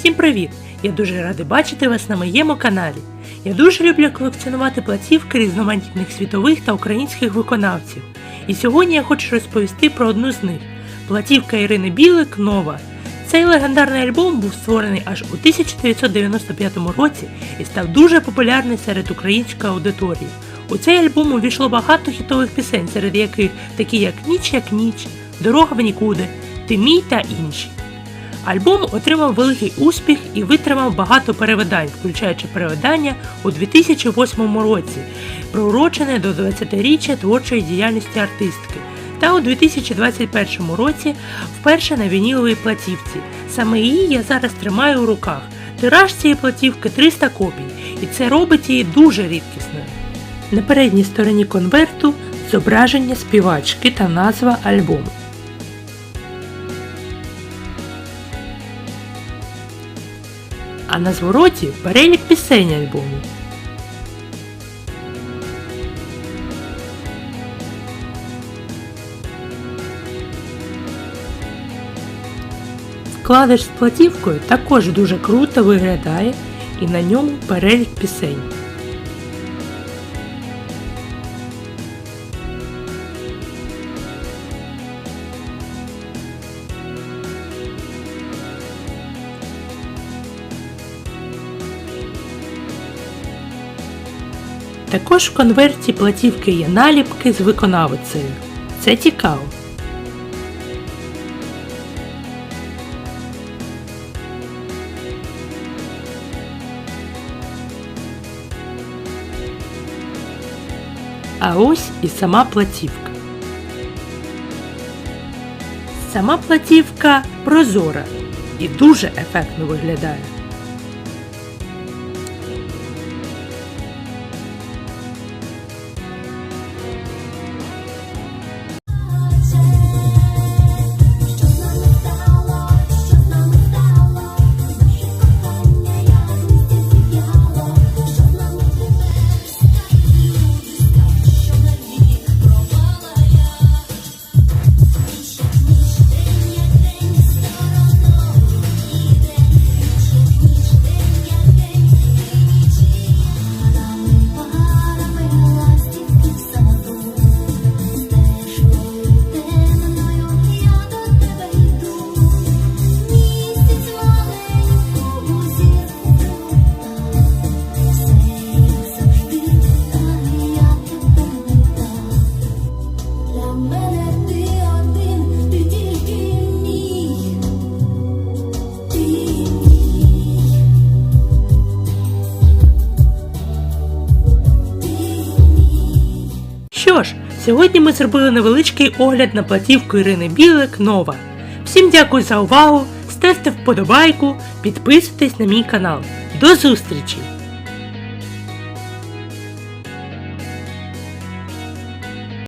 Всім привіт! Я дуже радий бачити вас на моєму каналі. Я дуже люблю колекціонувати платівки різноманітних світових та українських виконавців. І сьогодні я хочу розповісти про одну з них платівка Ірини Білик Нова. Цей легендарний альбом був створений аж у 1995 році і став дуже популярний серед української аудиторії. У цей альбом увійшло багато хітових пісень, серед яких такі як Ніч як ніч, Дорога в нікуди, Ти мій та інші. Альбом отримав великий успіх і витримав багато перевидань, включаючи перевидання у 2008 році, приурочене до 20-річчя творчої діяльності артистки, та у 2021 році вперше на вініловій платівці. Саме її я зараз тримаю у руках. Тираж цієї платівки 300 копій, і це робить її дуже рідкісною. На передній стороні конверту зображення співачки та назва альбому. А на звороті перелік пісень альбому. Вкладиш з платівкою також дуже круто виглядає і на ньому перелік пісень. Також в конверті платівки є наліпки з виконавицею. Це цікаво. А ось і сама платівка. Сама платівка прозора і дуже ефектно виглядає. Сьогодні ми зробили невеличкий огляд на платівку Ірини Білик Нова. Всім дякую за увагу, ставте вподобайку, підписуйтесь на мій канал. До зустрічі!